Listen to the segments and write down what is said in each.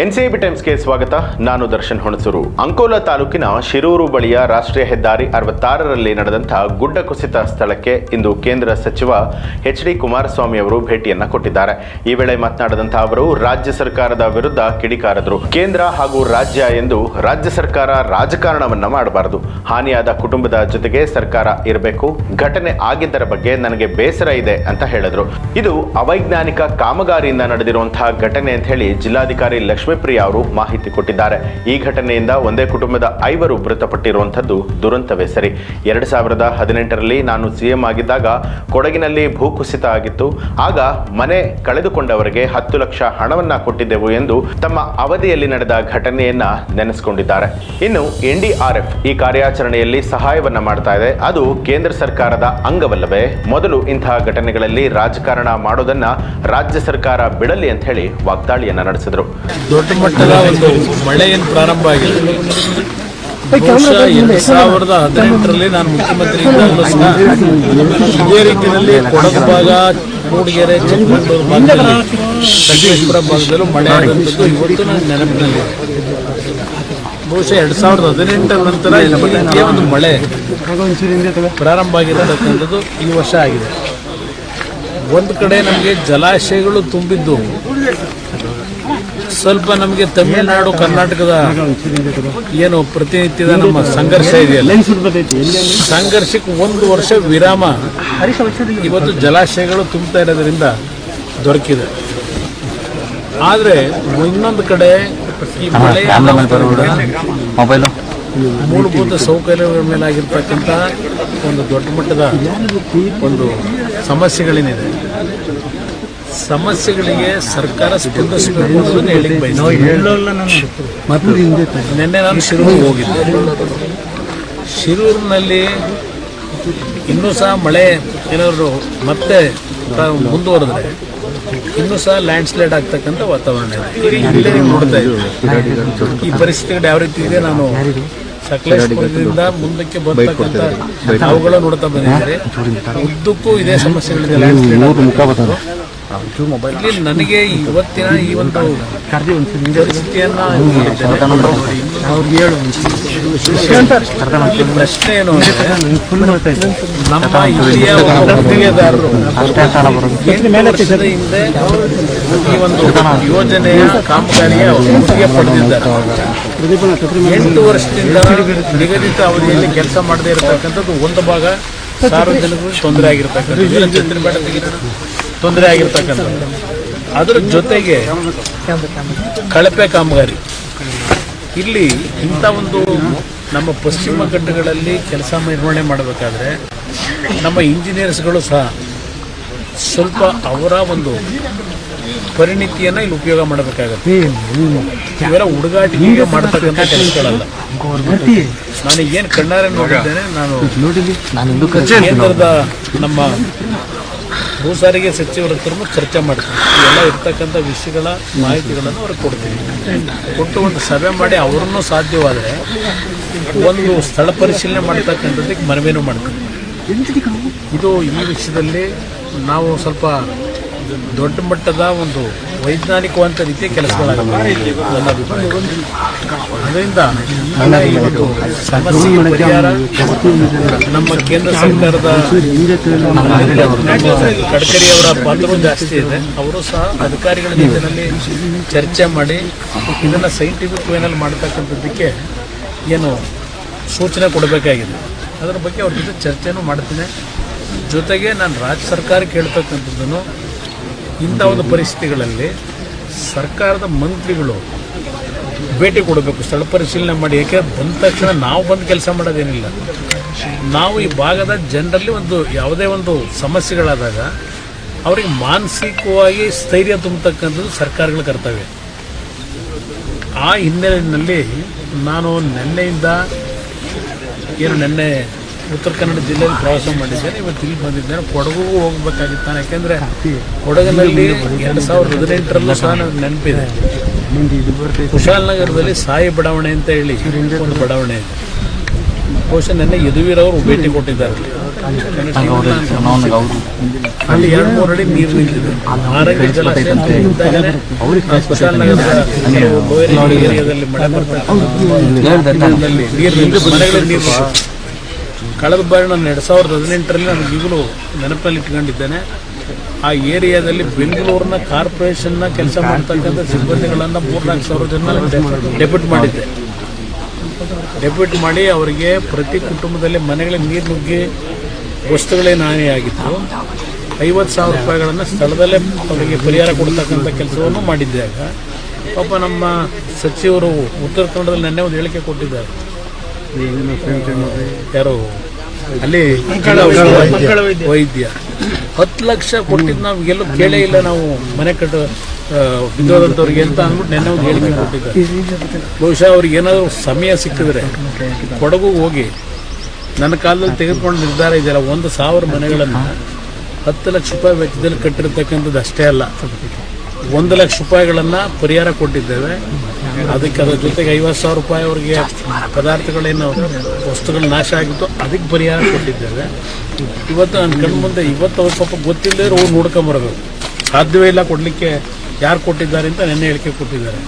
NCB ಟೈಮ್ಸ್ಗೆ ಸ್ವಾಗತ. ನಾನು ದರ್ಶನ್ ಹುಣಸೂರು. ಅಂಕೋಲಾ ತಾಲೂಕಿನ ಶಿರೂರು ಬಳಿಯ ರಾಷ್ಟ್ರೀಯ ಹೆದ್ದಾರಿ ಅರವತ್ತಾರರಲ್ಲಿ ನಡೆದಂತಹ ಗುಡ್ಡ ಕುಸಿತ ಸ್ಥಳಕ್ಕೆ ಇಂದು ಕೇಂದ್ರ ಸಚಿವ ಎಚ್ ಡಿ ಕುಮಾರಸ್ವಾಮಿ ಅವರು ಭೇಟಿಯನ್ನ ಕೊಟ್ಟಿದ್ದಾರೆ. ಈ ವೇಳೆ ಮಾತನಾಡಿದಂತಹ ಅವರು, ರಾಜ್ಯ ಸರ್ಕಾರದ ವಿರುದ್ಧ ಕಿಡಿಕಾರದರು. ಕೇಂದ್ರ ಹಾಗೂ ರಾಜ್ಯ ಎಂದು ರಾಜ್ಯ ಸರ್ಕಾರ ರಾಜಕಾರಣವನ್ನ ಮಾಡಬಾರದು. ಹಾನಿಯಾದ ಕುಟುಂಬದ ಜೊತೆಗೆ ಸರ್ಕಾರ ಇರಬೇಕು. ಘಟನೆ ಆಗಿದ್ದರ ಬಗ್ಗೆ ನನಗೆ ಬೇಸರ ಇದೆ ಅಂತ ಹೇಳಿದ್ರು. ಇದು ಅವೈಜ್ಞಾನಿಕ ಕಾಮಗಾರಿಯಿಂದ ನಡೆದಿರುವಂತಹ ಘಟನೆ ಅಂತ ಹೇಳಿ ಜಿಲ್ಲಾಧಿಕಾರಿ ಲಕ್ಷ್ಮೀಪ್ರಿಯ ಅವರು ಮಾಹಿತಿ ಕೊಟ್ಟಿದ್ದಾರೆ. ಈ ಘಟನೆಯಿಂದ ಒಂದೇ ಕುಟುಂಬದ ಐವರು ಮೃತಪಟ್ಟಿರುವಂಥದ್ದು ದುರಂತವೇ ಸರಿ. ಎರಡು ಸಾವಿರದ ಹದಿನೆಂಟರಲ್ಲಿ ನಾನು ಸಿಎಂ ಆಗಿದ್ದಾಗ ಕೊಡಗಿನಲ್ಲಿ ಭೂಕುಸಿತ ಆಗಿತ್ತು. ಆಗ ಮನೆ ಕಳೆದುಕೊಂಡವರಿಗೆ ಹತ್ತು ಲಕ್ಷ ಹಣವನ್ನ ಕೊಟ್ಟಿದ್ದೆವು ಎಂದು ತಮ್ಮ ಅವಧಿಯಲ್ಲಿ ನಡೆದ ಘಟನೆಯನ್ನ ನೆನೆಸಿಕೊಂಡಿದ್ದಾರೆ. ಇನ್ನು ಎನ್ಡಿಆರ್ಎಫ್ ಈ ಕಾರ್ಯಾಚರಣೆಯಲ್ಲಿ ಸಹಾಯವನ್ನ ಮಾಡ್ತಾ ಇದೆ. ಅದು ಕೇಂದ್ರ ಸರ್ಕಾರದ ಅಂಗವಲ್ಲವೇ? ಮೊದಲು ಇಂತಹ ಘಟನೆಗಳಲ್ಲಿ ರಾಜಕಾರಣ ಮಾಡೋದನ್ನ ರಾಜ್ಯ ಸರ್ಕಾರ ಬಿಡಲಿ ಅಂತ ಹೇಳಿ ವಾಗ್ದಾಳಿಯನ್ನ ನಡೆಸಿದರು. ದೊಡ್ಡ ಮಟ್ಟದ ಒಂದು ಮಳೆ ಏನು ಪ್ರಾರಂಭ ಆಗಿದೆ? ಬಹುಶಃ ಎರಡು ಸಾವಿರದ ಹದಿನೆಂಟರಲ್ಲಿ ನಾನು ಮುಖ್ಯಮಂತ್ರಿ ಇದೇ ರೀತಿಯಲ್ಲಿ ಕೊಡಗು ಭಾಗ ಮೂಡಿಗೆರೆ ಚಿಕ್ಕಮಗಳೂರು ಭಾಗದಲ್ಲಿ ಸಕಲೇಶ್ಪುರ ಭಾಗದಲ್ಲೂ ಮಳೆ ಆದಂಥದ್ದು ಇವತ್ತು ನನ್ನ ನೆನಪಿನಲ್ಲಿ ಬಹುಶಃ ಎರಡು ಸಾವಿರದ ಹದಿನೆಂಟರ ನಂತರ ಈ ಒಂದು ಮಳೆ ಪ್ರಾರಂಭ ಆಗಿರತಕ್ಕಂಥದ್ದು ಈ ವರ್ಷ ಆಗಿದೆ. ಒಂದು ಕಡೆ ನಮಗೆ ಜಲಾಶಯಗಳು ತುಂಬಿದ್ದು. ಸ್ವಲ್ಪ ನಮಗೆ ತಮಿಳುನಾಡು ಕರ್ನಾಟಕದ ಏನು ಪ್ರತಿನಿತ್ಯದ ನಮ್ಮ ಸಂಘರ್ಷ ಇದೆಯಲ್ಲ? ಸಂಘರ್ಷಕ್ಕೆ ಒಂದು ವರ್ಷ ವಿರಾಮ. ಇವತ್ತು ಜಲಾಶಯಗಳು ತುಂಬ್ತಾ ಇರೋದ್ರಿಂದ ದೊರಕಿದೆ. ಆದರೆ ಇನ್ನೊಂದು ಕಡೆ ಈ ಮಳೆ ಮೊಬೈಲು ಮೂಲಭೂತ ಸೌಕರ್ಯಗಳ ಮೇಲೆ ಆಗಿರ್ತಕ್ಕಂಥ ಒಂದು ದೊಡ್ಡ ಮಟ್ಟದ ಒಂದು ಸಮಸ್ಯೆಗಳೇನಿದೆ. ಸಮಸ್ಯೆಗಳಿಗೆ ಸರ್ಕಾರ ಸ್ಪಂದಿಸಬೇಕು ಅನ್ನೋದನ್ನ ಹೇಳಿಕ್ ಬಯಸ್ತೀನಿ ನಿನ್ನೆ ನಾನು ಶಿರೂರಿಗೆ ಹೋಗಿದ್ದೆ. ಶಿರೂರಿನಲ್ಲಿ ಇನ್ನೂ ಸಹ ಮಳೆ ಏನಾದರೂ ಮತ್ತೆ ಮುಂದುವರೆದ್ರೆ ಇನ್ನೂ ಸಹ ಲ್ಯಾಂಡ್ ಸ್ಲೈಡ್ ಆಗ್ತಕ್ಕಂಥ ವಾತಾವರಣ ಇದೆ. ಇಲ್ಲೇ ನೋಡ್ತಾ ಇದ್ದೀವಿ ಈ ಪರಿಸ್ಥಿತಿಗಳು ಯಾವ ರೀತಿ ಇದೆ ನಾನು ಸಕಲೇಶ್ಪುರದಿಂದ ಮುಂದಕ್ಕೆ ಬರ್ತಕ್ಕಂಥ ಅವುಗಳು ನೋಡ್ತಾ ಬಂದಿದ್ದಾರೆ. ಉದ್ದಕ್ಕೂ ಇದೇ ಸಮಸ್ಯೆಗಳಿದೆ. ಲ್ಯಾಂಡ್ ಸ್ಲೈಡ್ ಇಲ್ಲಿ ನನಗೆ ಇವತ್ತಿನ ಈ ಒಂದು ಪರಿಸ್ಥಿತಿಯನ್ನ ಪ್ರಶ್ನೆ ಏನು ನಮ್ಮ ಗುತ್ತಿಗೆದಾರರು ವರ್ಷದ ಹಿಂದೆ ಈ ಒಂದು ಯೋಜನೆಯ ಕಾಮಗಾರಿಯ ಒಪ್ಪಿಗೆ ಪಡೆದಿದ್ದಾರೆ. ಎಂಟು ವರ್ಷದಿಂದ ನಿಗದಿತ ಅವಧಿಯಲ್ಲಿ ಕೆಲಸ ಮಾಡದೇ ಇರತಕ್ಕಂಥದ್ದು ಒಂದು ಭಾಗ ಸಾರ್ವಜನಿಕರು ತೊಂದರೆ ಆಗಿರ್ತಕ್ಕಂಥದ್ದು. ತೊಂದರೆ ಆಗಿರ್ತಕ್ಕಂಥದ್ದು ಅದರ ಜೊತೆಗೆ ಕಳಪೆ ಕಾಮಗಾರಿ. ಇಲ್ಲಿ ಇಂಥ ಒಂದು ನಮ್ಮ ಪಶ್ಚಿಮ ಘಟ್ಟಗಳಲ್ಲಿ ಕೆಲಸ ನಿರ್ವಹಣೆ ಮಾಡಬೇಕಾದ್ರೆ ನಮ್ಮ ಇಂಜಿನಿಯರ್ಸ್ಗಳು ಸಹ ಸ್ವಲ್ಪ ಅವರ ಒಂದು ಪರಿಣಿತಿಯನ್ನು ಇಲ್ಲಿ ಉಪಯೋಗ ಮಾಡಬೇಕಾಗತ್ತೆ. ಇವೆಲ್ಲ ಹೀಗೆ ಮಾಡ್ತಕ್ಕಂಥ ಕೆಲಸಗಳಲ್ಲ. ನಾನು ಏನು ಕಣ್ಣಾರೆ ನೋಡಿದ್ದೇನೆ ನಾನು ಕೇಂದ್ರದ ನಮ್ಮ ಭೂ ಸಾರಿಗೆ ಸಚಿವರ ಹತ್ರನೂ ಚರ್ಚೆ ಮಾಡ್ತೀವಿ. ಎಲ್ಲ ಇರ್ತಕ್ಕಂಥ ವಿಷಯಗಳ ಮಾಹಿತಿಗಳನ್ನು ಅವ್ರಿಗೆ ಕೊಡ್ತೀವಿ. ಕೊಟ್ಟು ಒಂದು ಸಭೆ ಮಾಡಿ ಅವ್ರನ್ನೂ ಸಾಧ್ಯವಾದರೆ ಒಂದು ಸ್ಥಳ ಪರಿಶೀಲನೆ ಮಾಡ್ತಕ್ಕಂಥದ್ದಕ್ಕೆ ಮನವಿನೂ ಮಾಡ್ತೀವಿ. ಇದು ಈ ವಿಷಯದಲ್ಲಿ ನಾವು ಸ್ವಲ್ಪ ದೊಡ್ಡ ಮಟ್ಟದ ಒಂದು ವೈಜ್ಞಾನಿಕವಂತ ರೀತಿಯ ಕೆಲಸಗಳಾಗುತ್ತೆ ನನ್ನ ಅಭಿಪ್ರಾಯ. ಅದರಿಂದ ಪರಿಹಾರ ನಮ್ಮ ಕೇಂದ್ರ ಸರ್ಕಾರದ ಗಡ್ಕರಿ ಅವರ ಪಾತ್ರವೂ ಜಾಸ್ತಿ ಇದೆ. ಅವರು ಸಹ ಅಧಿಕಾರಿಗಳ ಜೊತೆಯಲ್ಲಿ ಚರ್ಚೆ ಮಾಡಿ ಇದನ್ನು ಸೈಂಟಿಫಿಕ್ ವೇನಲ್ಲಿ ಮಾಡ್ತಕ್ಕಂಥದ್ದಕ್ಕೆ ಏನು ಸೂಚನೆ ಕೊಡಬೇಕಾಗಿದೆ. ಅದರ ಬಗ್ಗೆ ಅವ್ರ ಜೊತೆ ಚರ್ಚೆನೂ ಮಾಡ್ತೀನಿ. ಜೊತೆಗೆ ನಾನು ರಾಜ್ಯ ಸರ್ಕಾರ ಕೇಳ್ತಕ್ಕಂಥದ್ದನ್ನು ಇಂಥ ಒಂದು ಪರಿಸ್ಥಿತಿಗಳಲ್ಲಿ ಸರ್ಕಾರದ ಮಂತ್ರಿಗಳು ಭೇಟಿ ಕೊಡಬೇಕು, ಸ್ಥಳ ಪರಿಶೀಲನೆ ಮಾಡಿ. ಯಾಕೆ ಬಂದ ತಕ್ಷಣ ನಾವು ಬಂದು ಕೆಲಸ ಮಾಡೋದೇನಿಲ್ಲ. ನಾವು ಈ ಭಾಗದ ಜನರಲ್ಲಿ ಒಂದು ಯಾವುದೇ ಒಂದು ಸಮಸ್ಯೆಗಳಾದಾಗ ಅವರಿಗೆ ಮಾನಸಿಕವಾಗಿ ಸ್ಥೈರ್ಯ ತುಂಬತಕ್ಕಂಥದ್ದು ಸರ್ಕಾರಗಳ ಕರ್ತವ್ಯ. ಆ ಹಿನ್ನೆಲೆಯಲ್ಲಿ ನಾನು ನಿನ್ನೆಯಿಂದ ಏನು ನಿನ್ನೆ ಉತ್ತರ ಕನ್ನಡ ಜಿಲ್ಲೆಯಲ್ಲಿ ಪ್ರವಾಸ ಮಾಡಿದ್ದೇನೆ ಇವತ್ತು ಇಲ್ಲಿ ಬಂದಿದ್ದೇನೆ ಕೊಡಗು ಹೋಗ್ಬೇಕಾಗಿತ್ತು ನಾನು ಯಾಕೆಂದರೆ ಕೊಡಗಿನಲ್ಲಿ ಎರಡು ಸಾವಿರದ ಹದಿನೆಂಟರಲ್ಲೂ ಸಹ ನನಗೆ ನೆನಪಿದೆ. ಕುಶಾಲನಗರದಲ್ಲಿ ಸಾಯಿ ಬಡಾವಣೆ ಅಂತ ಹೇಳಿ ಒಂದು ಬಡಾವಣೆ ಇದೆ. ಬಹುಶಃ ನಿನ್ನೆ ಯದುವೀರವರು ಭೇಟಿ ಕೊಟ್ಟಿದ್ದಾರೆ. ಅಲ್ಲಿ ಎರಡು ಮೂರು ಅಡಿ ನೀರು ನಿಂತಿದೆ. ಆರೋಗ್ಯ ಜಲಾಶಯ ತುಂಬಿದ್ದಾಗಲೇ ಕುಶಾಲನಗರದ ಕೆಲವು ಲೋಯರ್ ಏರಿಯಾದಲ್ಲಿ ಮಳೆ ಬರ್ತಾ ನೀರು ಮನೆಗಳಲ್ಲಿ ನೀರು. ಕಳೆದ ಬಾರಿ ನಾನು ಎರಡು ಸಾವಿರದ ಹದಿನೆಂಟರಲ್ಲಿ ನಾನು ಈಗಲೂ ನೆನಪಲ್ಲಿ ಇಟ್ಕೊಂಡಿದ್ದೇನೆ. ಆ ಏರಿಯಾದಲ್ಲಿ ಬೆಂಗಳೂರಿನ ಕಾರ್ಪೊರೇಷನ್ನ ಕೆಲಸ ಮಾಡ್ತಕ್ಕಂಥ ಸಿಬ್ಬಂದಿಗಳನ್ನು ಮೂರ್ನಾಲ್ಕು ಸಾವಿರ ಜನ ಡೆಪ್ಯೂಟ್ ಮಾಡಿದ್ದೆ. ಡೆಪ್ಯೂಟ್ ಮಾಡಿ ಅವರಿಗೆ ಪ್ರತಿ ಕುಟುಂಬದಲ್ಲಿ ಮನೆಗಳಿಗೆ ನೀರು ನುಗ್ಗಿ ವಸ್ತುಗಳೇನು ಆಗಿತ್ತು ಐವತ್ತು ಸಾವಿರ ರೂಪಾಯಿಗಳನ್ನು ಸ್ಥಳದಲ್ಲೇ ಅವರಿಗೆ ಪರಿಹಾರ ಕೊಡ್ತಕ್ಕಂಥ ಕೆಲಸವನ್ನು ಮಾಡಿದ್ದಾಗ ಪಾಪ ನಮ್ಮ ಸಚಿವರು ಉತ್ತರ ಕನ್ನಡದಲ್ಲಿ ನೆನ್ನೆ ಒಂದು ಹೇಳಿಕೆ ಕೊಟ್ಟಿದ್ದಾರೆ. ಯಾರು? ಅಲ್ಲಿ ವೈದ್ಯ. ಹತ್ತು ಲಕ್ಷ ಕೊಟ್ಟಿದ್ದು ನಾವು ಎಲ್ಲೂ ಕೇಳೇ ಇಲ್ಲ ನಾವು ಮನೆ ಕಟ್ಟ ಬಿದ್ದೋದಂಥವ್ರಿಗೆ ಅಂತ ಅಂದ್ಬಿಟ್ಟು ನೆನ್ನೆ ಒಂದು ಹೇಳಿಕೆ ಕೊಟ್ಟಿದ್ದಾರೆ. ಬಹುಶಃ ಅವ್ರಿಗೆ ಏನಾದರೂ ಸಮಯ ಸಿಕ್ಕಿದ್ರೆ ಕೊಡಗು ಹೋಗಿ ನನ್ನ ಕಾಲದಲ್ಲಿ ತೆಗೆದುಕೊಂಡು ನಿರ್ಧಾರ ಇದೆಯಲ್ಲ ಒಂದು ಸಾವಿರ ಮನೆಗಳನ್ನು ಹತ್ತು ಲಕ್ಷ ರೂಪಾಯಿ ವೆಚ್ಚದಲ್ಲಿ ಕಟ್ಟಿರ್ತಕ್ಕಂಥದ್ದು ಅಷ್ಟೇ ಅಲ್ಲ. ಒಂದು ಲಕ್ಷ ರೂಪಾಯಿಗಳನ್ನು ಪರಿಹಾರ ಕೊಟ್ಟಿದ್ದೇವೆ. ಅದಕ್ಕೆ ಅದರ ಜೊತೆಗೆ ಐವತ್ತು ಸಾವಿರ ರೂಪಾಯಿ ಅವರಿಗೆ ಪದಾರ್ಥಗಳೇನು ವಸ್ತುಗಳು ನಾಶ ಆಗಿತ್ತು ಅದಕ್ಕೆ ಪರಿಹಾರ ಕೊಟ್ಟಿದ್ದೇವೆ. ಇವತ್ತು ನನ್ನ ಕಣ್ಣು ಮುಂದೆ ಇವತ್ತು ಅವ್ರ ಪಾಪ ಗೊತ್ತಿಲ್ಲದೆ ಅವ್ರು ನೋಡ್ಕೊಂಬರೋದು ಸಾಧ್ಯವೇ ಇಲ್ಲ ಕೊಡಲಿಕ್ಕೆ ಯಾರು ಕೊಟ್ಟಿದ್ದಾರೆ ಅಂತ ನೆನ್ನೆ ಹೇಳಿಕೆ ಕೊಟ್ಟಿದ್ದಾರೆ.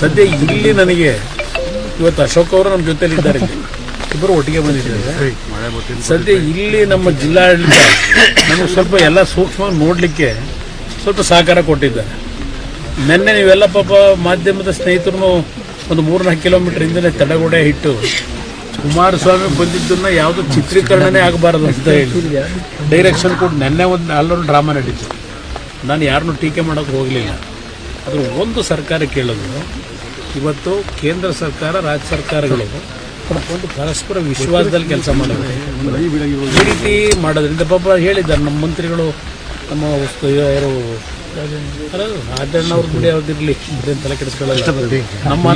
ಸದ್ಯ ಇಲ್ಲಿ ನನಗೆ ಇವತ್ತು ಅಶೋಕ್ ಅವರು ನಮ್ಮ ಜೊತೆಯಲ್ಲಿದ್ದಾರೆ. ಇಬ್ಬರು ಒಟ್ಟಿಗೆ ಬಂದಿದ್ದಾರೆ. ಸದ್ಯ ಇಲ್ಲಿ ನಮ್ಮ ಜಿಲ್ಲಾಡಳಿತ ನಮಗೆ ಸ್ವಲ್ಪ ಎಲ್ಲ ಸೂಕ್ಷ್ಮ ನೋಡಲಿಕ್ಕೆ ಸ್ವಲ್ಪ ಸಹಕಾರ ಕೊಟ್ಟಿದ್ದಾರೆ. ನಿನ್ನೆ ನೀವೆಲ್ಲ ಪಾಪ ಮಾಧ್ಯಮದ ಸ್ನೇಹಿತರು ಒಂದು ಮೂರ್ನಾಲ್ಕು ಕಿಲೋಮೀಟರ್ ಹಿಂದೆ ತಡೆಗೋಡೆ ಇಟ್ಟು ಕುಮಾರಸ್ವಾಮಿ ಬಂದಿದ್ದನ್ನ ಯಾವುದು ಚಿತ್ರೀಕರಣನೇ ಆಗಬಾರದು ಅಂತ ಹೇಳಿ. ಡೈರೆಕ್ಷನ್ ಕೊಟ್ಟು ನೆನ್ನೆ ಒಂದು ಅಲ್ಲೊಂದು ಡ್ರಾಮಾ ನಡೀತು. ನಾನು ಯಾರನ್ನೂ ಟೀಕೆ ಮಾಡೋಕೆ ಹೋಗಲಿಲ್ಲ. ಅದು ಒಂದು ಸರ್ಕಾರ ಕೇಳೋದು ಇವತ್ತು ಕೇಂದ್ರ ಸರ್ಕಾರ, ರಾಜ್ಯ ಸರ್ಕಾರಗಳು ಒಂದು ಪರಸ್ಪರ ವಿಶ್ವಾಸದಲ್ಲಿ ಕೆಲಸ ಮಾಡೋದು ಈ ರೀತಿ ಮಾಡೋದ್ರಿಂದ ಪಾಪ ಹೇಳಿದ್ದಾರೆ ನಮ್ಮ ಮಂತ್ರಿಗಳು ನಮ್ಮ ವಸ್ತು ಯಾರು ರಾಜಣ್ಣ ಅವ್ರ ದುಡಿ ಯಾವ್ದಿರ್ಲಿ ಅದೇನ್ ತಲೆ ಕೆಡಿಸ್ಕೊಳ್ಳಲ್ಲ. ನಮ್ಮ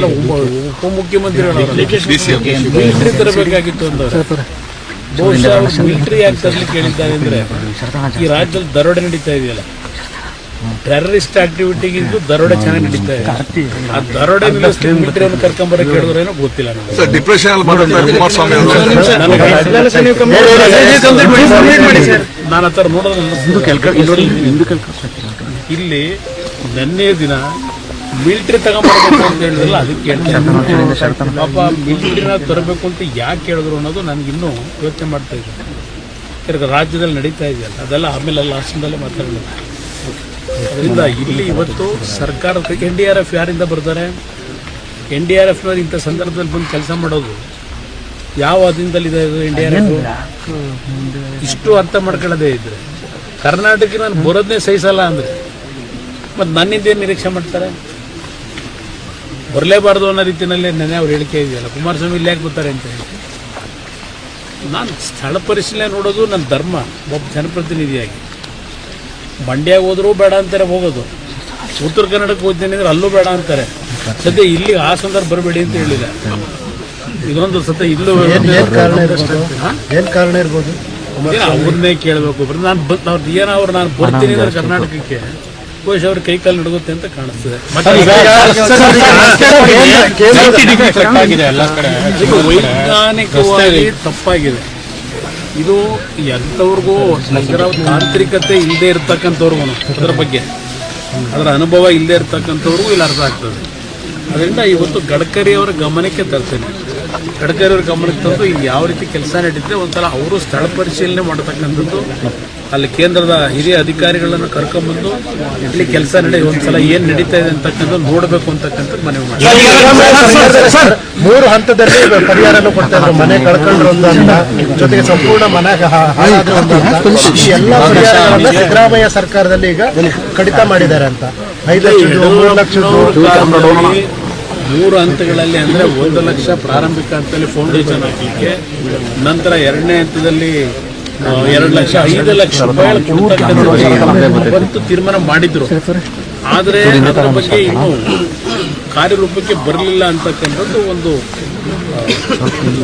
ಉಪಮುಖ್ಯಮಂತ್ರಿಗಳು ಮಿಲಿಟರಿ ತರಬೇಕಾಗಿತ್ತು ಅಂದ್ರೆ ಬಹುಶಃ ಅವರು ಮಿಲಿಟರಿ ಯಾಕೆ ತರ್ಲಿಕ್ಕೆ ಹೇಳಿದ್ದಾರೆ ಅಂದ್ರೆ ಈ ರಾಜ್ಯದಲ್ಲಿ ದರೋಡೆ ನಡೀತಾ ಇದೆಯಲ್ಲ. ಟೆರರಿಸ್ಟ್ ಆಕ್ಟಿವಿಟಿಗಿಂತ ದರೋಡೆ ಚೆನ್ನಾಗಿ ನಡೀತಾ ಇದೆ. ಆ ದರೋಡೆ ಮಿಲಿಟರಿಯನ್ನು ಕರ್ಕೊಂಬರಕ್ಕೆ ಕೇಳಿದ್ರೇನೋ ಗೊತ್ತಿಲ್ಲ ನನಗೆ ಸರ್ ಡಿಪ್ರೆಷನ್ ಅಲ್ಲಿ ಮಾಡಿರ್ತಾರೆ ಕುಮಾರಸ್ವಾಮಿ ಅವರು. ನಾನು ಆ ಥರ ನೋಡೋದು ಇಲ್ಲಿ ನಿನ್ನೆ ದಿನ ಮಿಲಿಟರಿ ತಗೊಂಬರ್ಬೇಕು ಅಂತ ಹೇಳಿದ್ರಲ್ಲ ಅದಕ್ಕೆ ಹೇಳ್ತಾರೆ ಪಾಪ ಮಿಲ್ಟ್ರಿನ ತರಬೇಕು ಅಂತ ಯಾಕೆ ಹೇಳಿದ್ರು ಅನ್ನೋದು ನನಗಿನ್ನೂ ಯೋಚನೆ ಮಾಡ್ತಾ ಇದ್ದೆ ತಿರ್ಗ ರಾಜ್ಯದಲ್ಲಿ ನಡೀತಾ ಇದೆಯಲ್ಲ ಅದೆಲ್ಲ ಆಮೇಲೆ ಲಾಸ್ಟಲ್ಲೇ ಮಾತಾಡೋದು. ಅದರಿಂದ ಇಲ್ಲಿ ಇವತ್ತು ಸರ್ಕಾರದ ಎನ್ ಡಿ ಆರ್ ಎಫ್ ಯಾರಿಂದ ಬರ್ತಾರೆ? ಎನ್ ಡಿ ಆರ್ ಎಫ್ನವ್ರು ಇಂಥ ಸಂದರ್ಭದಲ್ಲಿ ಬಂದು ಕೆಲಸ ಮಾಡೋದು ಯಾವ ಅಧೀನದಲ್ಲಿದೆ ಎನ್ ಡಿ ಆರ್ ಎಫ್? ಇಷ್ಟು ಅರ್ಥ ಮಾಡ್ಕೊಳ್ಳೋದೇ ಇದ್ರೆ. ಕರ್ನಾಟಕ ನಾನು ಬರೋದನ್ನೇ ಸಹಿಸಲ್ಲ ಅಂದ್ರೆ. ಮತ್ತು ನನ್ನಿಂದ ಏನು ನಿರೀಕ್ಷೆ ಮಾಡ್ತಾರೆ? ಬರಲೇಬಾರ್ದು ಅನ್ನೋ ರೀತಿಯಲ್ಲಿ ನೆನೆ ಅವ್ರು ಹೇಳಿಕೆ ಇದೆಯಲ್ಲ ಕುಮಾರಸ್ವಾಮಿ ಇಲ್ಲಿ ಯಾಕೆ ಬರ್ತಾರೆ ಅಂತ ಹೇಳಿ ನಾನು ಸ್ಥಳ ಪರಿಶೀಲನೆ ನೋಡೋದು ನನ್ನ ಧರ್ಮ ಒಬ್ಬ ಜನಪ್ರತಿನಿಧಿಯಾಗಿ. ಮಂಡ್ಯ ಹೋದರೂ ಬೇಡ ಅಂತಾರೆ ಹೋಗೋದು. ಉತ್ತರ ಕನ್ನಡಕ್ಕೆ ಹೋಗ್ತೀನಿ ಅಂದ್ರೆ ಅಲ್ಲೂ ಬೇಡ ಅಂತಾರೆ. ಸದ್ಯ ಇಲ್ಲಿ ಆ ಸಂದರ್ಭ ಬರಬೇಡಿ ಅಂತ ಹೇಳಿದೆ. ಇದೊಂದು ಸತ್ಯ ಇಲ್ಲೂ ಏನು ಏನ್ ಕಾರಣ ಇರ್ಬೋದು? ಅವ್ರನ್ನೇ ಕೇಳಬೇಕು. ನಾನು ಬ- ಅವ್ರು ಏನೋ ಅವ್ರು ನಾನು ಬರ್ತೀನಿ ಅಂದ್ರೆ ಕರ್ನಾಟಕಕ್ಕೆ ಕೋಶ್ ಅವ್ರ ಕೈ ಕಾಲು ನಡುಗುತ್ತೆ ಅಂತ ಕಾಣಿಸ್ತದೆ. ವೈಜ್ಞಾನಿಕವಾಗಿ ತಪ್ಪಾಗಿದೆ. ಇದು ಎಂಥವ್ರಿಗೂ ಲೈಂಗರ ತಾಂತ್ರಿಕತೆ ಇಲ್ಲದೆ ಇರತಕ್ಕಂಥವ್ರಿಗೂ ಅದರ ಬಗ್ಗೆ. ಅದರ ಅನುಭವ ಇಲ್ಲದೆ ಇರ್ತಕ್ಕಂಥವ್ರಿಗೂ ಇಲ್ಲಿ ಅರ್ಥ ಆಗ್ತದೆ. ಅದರಿಂದ ಇವತ್ತು ಗಡ್ಕರಿ ಅವರ ಗಮನಕ್ಕೆ ತರ್ತೇನೆ. ಗಡ್ಕರಿ ಅವರ ಗಮನಕ್ಕೆ ತಂದು ಇಲ್ಲಿ ಯಾವ ರೀತಿ ಕೆಲಸ ನಡೀತಿದೆ ಒಂಥರ ಅವರು ಸ್ಥಳ ಪರಿಶೀಲನೆ ಮಾಡತಕ್ಕಂಥದ್ದು ಅಲ್ಲಿ ಕೇಂದ್ರದ ಹಿರಿಯ ಅಧಿಕಾರಿಗಳನ್ನು ಕರ್ಕೊಂಡ್ಬಂದು ಇಲ್ಲಿ ಕೆಲಸ ನಡೆ ಒಂದ್ಸಲ ಏನ್ ನಡೀತಾ ಇದೆ ಅಂತಕ್ಕಂಥ ನೋಡಬೇಕು ಅಂತಕ್ಕಂಥ ಮನವಿ ಮಾಡಿ ಸರ್ ಮೂರು ಹಂತದಲ್ಲಿ ಪರಿಹಾರನೂ ಕೊಡ್ತಾ ಇದ್ರು. ಮನೆ ಕಳ್ಕೊಂಡ್ರು ಒಂದು ಅಂತ ಜೊತೆಗೆ ಸಂಪೂರ್ಣ ಮನೆ ಹಾ- ಹಾಳಾದ್ರು ಒಂದು ಅಂತ ಎಲ್ಲ ಪರಿಹಾರಗಳನ್ನ ಸಿದ್ದರಾಮಯ್ಯ ಸರ್ಕಾರದಲ್ಲಿ ಈಗ ಕಡಿತ ಮಾಡಿದ್ದಾರೆ ಅಂತ. ಐದು ಲಕ್ಷ ಮೂರು ಹಂತಗಳಲ್ಲಿ ಅಂದ್ರೆ ಒಂದು ಲಕ್ಷ ಪ್ರಾರಂಭಿಕ ಹಂತದಲ್ಲಿ ಫೌಂಡೇಶನ್ ಹಾಕಲಿಕ್ಕೆ ನಂತರ ಎರಡನೇ ಹಂತದಲ್ಲಿ ಎರಡು ಲಕ್ಷ ಐದು ಲಕ್ಷ ರೂಪಾಯಿ ಕೊಡ್ತಕ್ಕಂಥದ್ದು ತೀರ್ಮಾನ ಮಾಡಿದ್ರು. ಆದರೆ ಅದರ ಬಗ್ಗೆ ಇನ್ನು ಕಾರ್ಯರೂಪಕ್ಕೆ ಬರಲಿಲ್ಲ ಅಂತಕ್ಕಂಥದ್ದು ಒಂದು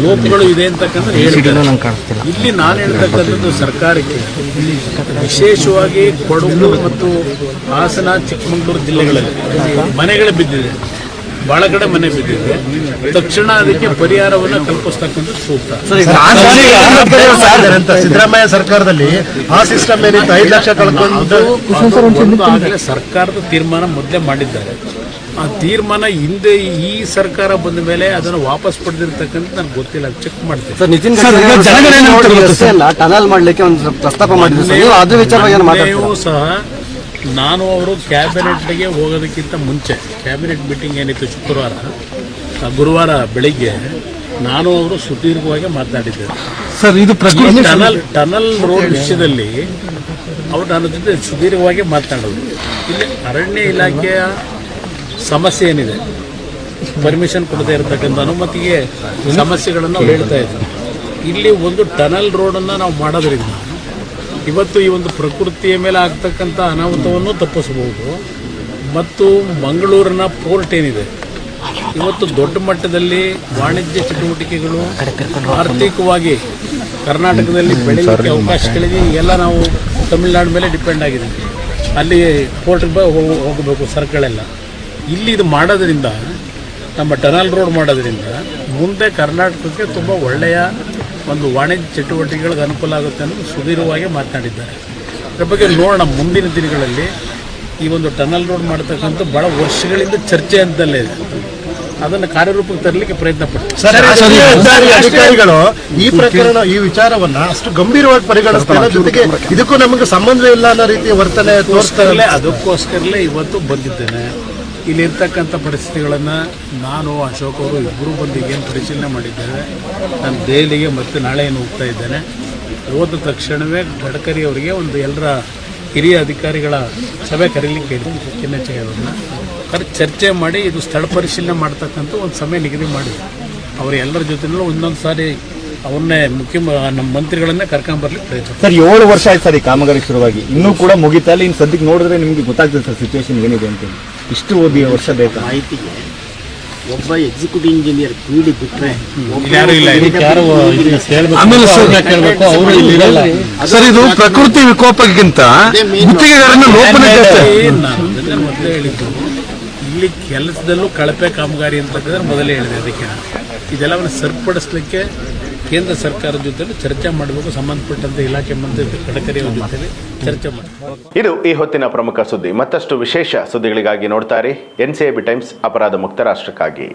ಲೋಪಗಳು ಇದೆ ಅಂತಕ್ಕಂಥ ಇಲ್ಲಿ ನಾನು ಹೇಳ್ತಕ್ಕಂಥದ್ದು ಸರ್ಕಾರಕ್ಕೆ ವಿಶೇಷವಾಗಿ ಕೊಡಗು ಮತ್ತು ಹಾಸನ ಚಿಕ್ಕಮಗಳೂರು ಜಿಲ್ಲೆಗಳಲ್ಲಿ ಮನೆಗಳು ಬಿದ್ದಿದೆ. ಬಹಳ ಕಡೆ ಮನೆ ಬಿದ್ದಿದೆ. ತಕ್ಷಣ ಅದಕ್ಕೆ ಪರಿಹಾರವನ್ನು ಕಲ್ಪಿಸ್ತಕ್ಕಂಥದ್ದು ಸೂಕ್ತ. ಸಿದ್ದರಾಮಯ್ಯ ಸರ್ಕಾರದಲ್ಲಿ ಆ ಸಿಸ್ಟಮ್ ಏನಿತ್ತು? ಐದು ಲಕ್ಷ ಕಳ್ಕೊಂಡು ಆಗಲೇ ಸರ್ಕಾರದ ತೀರ್ಮಾನ ಮೊದಲೇ ಮಾಡಿದ್ದಾರೆ. ಆ ತೀರ್ಮಾನ ಹಿಂದೆ ಈ ಸರ್ಕಾರ ಬಂದ ಮೇಲೆ ಅದನ್ನು ವಾಪಸ್ ಪಡೆದಿರ್ತಕ್ಕಂಥ ನನಗೆ ಗೊತ್ತಿಲ್ಲ ಚೆಕ್ ಮಾಡ್ತೀನಿ. ಸರ್ ನಿತಿನ್ ಗಡ್ಕರಿ ರಸ್ತೆ ಅಲ್ಲ ಟನಲ್ ಮಾಡ್ಲಿಕ್ಕೆ ಒಂದು ಪ್ರಸ್ತಾಪ ಮಾಡಿದ್ರು ಸರ್. ನೀವು ಸಹ ನಾನು ಅವರು ಕ್ಯಾಬಿನೆಟ್ಗೆ ಹೋಗೋದಕ್ಕಿಂತ ಮುಂಚೆ ಕ್ಯಾಬಿನೆಟ್ ಮೀಟಿಂಗ್ ಏನಿತ್ತು ಶುಕ್ರವಾರ ಗುರುವಾರ ಬೆಳಿಗ್ಗೆ ನಾನು ಅವರು ಸುದೀರ್ಘವಾಗಿ ಮಾತನಾಡಿದ್ದೆ ಸರ್ ಇದು ಟನಲ್ ಟನಲ್ ರೋಡ್ ವಿಷಯದಲ್ಲಿ ಅವರು ನನ್ನ ಜೊತೆ ಸುದೀರ್ಘವಾಗಿ ಮಾತನಾಡೋದು. ಇಲ್ಲಿ ಅರಣ್ಯ ಇಲಾಖೆಯ ಸಮಸ್ಯೆ ಏನಿದೆ? ಪರ್ಮಿಷನ್ ಕೊಡದೇ ಇರತಕ್ಕಂಥ ಅನುಮತಿಗೆ ಸಮಸ್ಯೆಗಳನ್ನು ಅವ್ರು ಹೇಳ್ತಾ ಇದ್ದಾರೆ. ಇಲ್ಲಿ ಒಂದು ಟನಲ್ ರೋಡನ್ನು ನಾವು ಮಾಡೋದ್ರಿಂದ ಇವತ್ತು ಈ ಒಂದು ಪ್ರಕೃತಿಯ ಮೇಲೆ ಆಗ್ತಕ್ಕಂಥ ಅನಾಹುತವನ್ನು ತಪ್ಪಿಸಬಹುದು. ಮತ್ತು ಮಂಗಳೂರಿನ ಪೋರ್ಟ್ ಏನಿದೆ? ಇವತ್ತು ದೊಡ್ಡ ಮಟ್ಟದಲ್ಲಿ ವಾಣಿಜ್ಯ ಚಟುವಟಿಕೆಗಳು ಆರ್ಥಿಕವಾಗಿ ಕರ್ನಾಟಕದಲ್ಲಿ ಬೆಳೆಯಲಿಕ್ಕೆ ಅವಕಾಶಗಳಿಗೆ ಎಲ್ಲ ನಾವು ತಮಿಳುನಾಡು ಮೇಲೆ ಡಿಪೆಂಡ್ ಆಗಿದೆ ಅಲ್ಲಿ ಪೋರ್ಟ್ಗೆ ಹೋಗಬೇಕು ಸರಕುಗಳೆಲ್ಲ ಇಲ್ಲಿ ಇದು ಮಾಡೋದ್ರಿಂದ ನಮ್ಮ ಟನಲ್ ರೋಡ್ ಮಾಡೋದ್ರಿಂದ ಮುಂದೆ ಕರ್ನಾಟಕಕ್ಕೆ ತುಂಬ ಒಳ್ಳೆಯ ಒಂದು ವಾಣಿಜ್ಯ ಚಟುವಟಿಕೆಗಳಿಗೆ ಅನುಕೂಲ ಆಗುತ್ತೆ ಅನ್ನೋದು ಸುದೀರ್ಘವಾಗಿ ಮಾತನಾಡಿದ್ದಾರೆ. ಅದ್ರ ಬಗ್ಗೆ ನೋಡೋಣ ಮುಂದಿನ ದಿನಗಳಲ್ಲಿ ಈ ಒಂದು ಟನಲ್ ರೋಡ್ ಮಾಡ್ತಕ್ಕಂಥ ಭಾಳ ವರ್ಷಗಳಿಂದ ಚರ್ಚೆ ಅಂತಲೇ ಇದೆ. ಅದನ್ನು ಕಾರ್ಯರೂಪಕ್ಕೆ ತರಲಿಕ್ಕೆ ಪ್ರಯತ್ನ ಅಧಿಕಾರಿಗಳು ಈ ಪ್ರಕರಣ ಈ ವಿಚಾರವನ್ನ ಅಷ್ಟು ಗಂಭೀರವಾಗಿ ಪರಿಗಣಿಸ್ತಾರೆ. ಜೊತೆಗೆ ಇದಕ್ಕೂ ನಮಗೆ ಸಂಬಂಧ ಇಲ್ಲ ಅನ್ನೋ ರೀತಿ ವರ್ತನೆ ತೋರಿಸ್ತಾರಲ್ಲೇ ಅದಕ್ಕೋಸ್ಕರಲ್ಲೇ ಅದಕ್ಕೋಸ್ಕರಲೇ ಇವತ್ತು ಬಂದಿದ್ದೇನೆ. ಇಲ್ಲಿರ್ತಕ್ಕಂಥ ಪರಿಸ್ಥಿತಿಗಳನ್ನು ನಾನು, ಅಶೋಕ್ ಅವರು ಇಬ್ಬರು ಬಂದು ಏನು ಪರಿಶೀಲನೆ ಮಾಡಿದ್ದೇವೆ. ನಾನು ದೆಹಲಿಗೆ ಮತ್ತೆ ನಾಳೆ ಏನು ಹೋಗ್ತಾ ಇದ್ದೇನೆ. ಹೋದ ತಕ್ಷಣವೇ ಗಡ್ಕರಿ ಅವರಿಗೆ ಒಂದು ಎಲ್ಲರ ಹಿರಿಯ ಅಧಿಕಾರಿಗಳ ಸಭೆ ಕರೀಲಿಕ್ಕೆ ಹೇಳಿದ್ದೀನಿ ಕೆನ್ನೆಚ್ಚೆ ಅವ್ರನ್ನ ಕರೆ, ಚರ್ಚೆ ಮಾಡಿ ಇದು ಸ್ಥಳ ಪರಿಶೀಲನೆ ಮಾಡ್ತಕ್ಕಂಥ ಒಂದು ಸಮಯ ನಿಗದಿ ಮಾಡಿ. ಅವರೆಲ್ಲರ ಜೊತೆನಲ್ಲೂ ಒಂದೊಂದು ಸಾರಿ ಅವ್ರನ್ನೇ ಮುಖ್ಯ, ನಮ್ಮ ಮಂತ್ರಿಗಳನ್ನೇ ಕರ್ಕೊಂಬರ್ಲಿಕ್ಕೆ ಪ್ರಯತ್ನ ಸರ್, ಏಳು ವರ್ಷ ಆಯ್ತು ಸರ್ ಈ ಕಾಮಗಾರಿ ಶುರುವಾಗಿ. ಇನ್ನೂ ಕೂಡ ಮುಗಿತಾ ಇಲ್ಲ. ಇನ್ನು ಸದ್ಯಕ್ಕೆ ನೋಡಿದ್ರೆ ನಿಮಗೆ ಗೊತ್ತಾಗ್ತದೆ ಸರ್ ಸಿಚುವೇಶನ್ ಏನಿದೆ ಅಂತ ಇಷ್ಟು ಓದಿ ವರ್ಷ ಬೇಕು? ಮಾಹಿತಿಗೆ ಒಬ್ಬ ಎಕ್ಸಿಕ್ಯೂಟಿವ್ ಇಂಜಿನಿಯರ್ ಕೂಡಿ ಬಿಟ್ರೆ ಯಾರು ಇಲ್ಲ. ಇಲ್ಲಿ. ಆಮೇಲೆ ಸರ್ ಸರ್ ಇದು ಪ್ರಕೃತಿ ವಿಕೋಪಕ್ಕಿಂತ ಮೊದಲೇ ಹೇಳಿದ್ದು ಇಲ್ಲಿ ಕೆಲಸದಲ್ಲೂ ಕಳಪೆ ಕಾಮಗಾರಿ ಅಂತಕ್ಕಂದ್ರೆ ಮೊದಲೇ ಹೇಳಿದೆ ಅದಕ್ಕೆ. ಇದೆಲ್ಲವನ್ನು ಸರಿಪಡಿಸ್ಲಿಕ್ಕೆ ಕೇಂದ್ರ ಸರ್ಕಾರದ ಜೊತೆ ಚರ್ಚೆ ಮಾಡಬೇಕು, ಸಂಬಂಧಪಟ್ಟಂತೆ ಇಲಾಖೆ ಮಂತ್ರಿ ಗಡ್ಕರಿ ಅವರ ಜೊತೆ ಚರ್ಚೆ ಮಾಡಬೇಕು. ಇದು ಈ ಹೊತ್ತಿನ ಪ್ರಮುಖ ಸುದ್ದಿ. ಮತ್ತಷ್ಟು ವಿಶೇಷ ಸುದ್ದಿಗಳಿಗಾಗಿ ನೋಡ್ತಾರೆ ಎನ್ಸಿಎಬಿ ಟೈಮ್ಸ್, ಅಪರಾಧ ಮುಕ್ತ ರಾಷ್ಟ್ರಕ್ಕಾಗಿ.